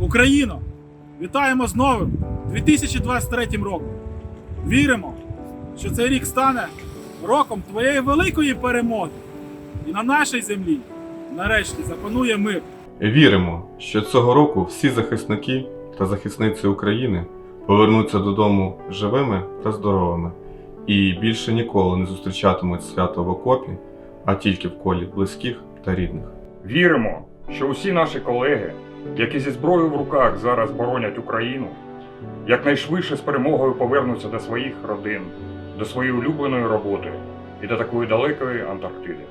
Україно! Вітаємо з новим 2023 роком! Віримо, що цей рік стане роком твоєї великої перемоги, і на нашій землі нарешті запанує мир. Віримо, що цього року всі захисники та захисниці України повернуться додому живими та здоровими і більше ніколи не зустрічатимуть свято в окопі, а тільки в колі близьких та рідних. Віримо, що усі наші колеги, які зі зброєю в руках зараз боронять Україну, якнайшвидше з перемогою повернуться до своїх родин, до своєї улюбленої роботи і до такої далекої Антарктиди.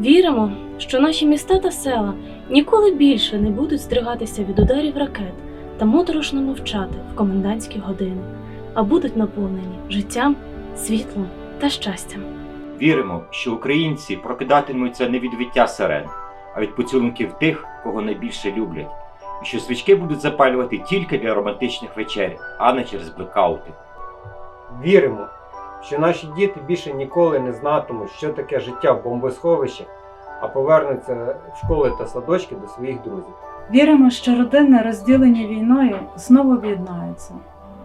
Віримо, що наші міста та села ніколи більше не будуть стригатися від ударів ракет та моторошно мовчати в комендантські години, а будуть наповнені життям, світлом та щастям. Віримо, що українці прокидатимуться не від виття сирен, а від поцілунків тих, кого найбільше люблять, і що свічки будуть запалювати тільки для романтичних вечер, а не через блекаути. Віримо, що наші діти більше ніколи не знатимуть, що таке життя в бомбосховищі, а повернуться в школи та садочки до своїх друзів. Віримо, що родини, розділені війною, знову об'єднаються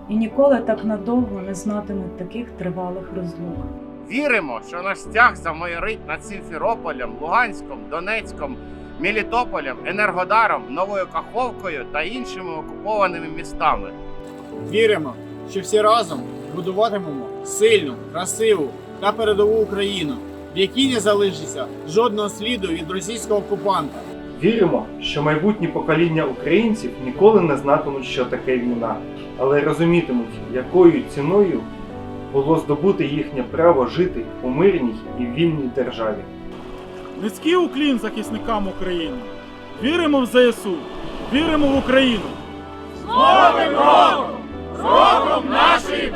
і ніколи так надовго не знатимуть таких тривалих розлук. Віримо, що наш стяг замайорить над Сімферополем, Луганськом, Донецьком, Мелітополем, Енергодаром, Новою Каховкою та іншими окупованими містами. Віримо, що всі разом будуватимемо сильну, красиву та передову Україну, в якій не залишиться жодного сліду від російського окупанта. Віримо, що майбутні покоління українців ніколи не знатимуть, що таке війна, але розумітимуть, якою ціною було здобути їхнє право жити у мирній і вільній державі. Низький уклін захисникам України. Віримо в ЗСУ, віримо в Україну. З Новим роком! Роком нашої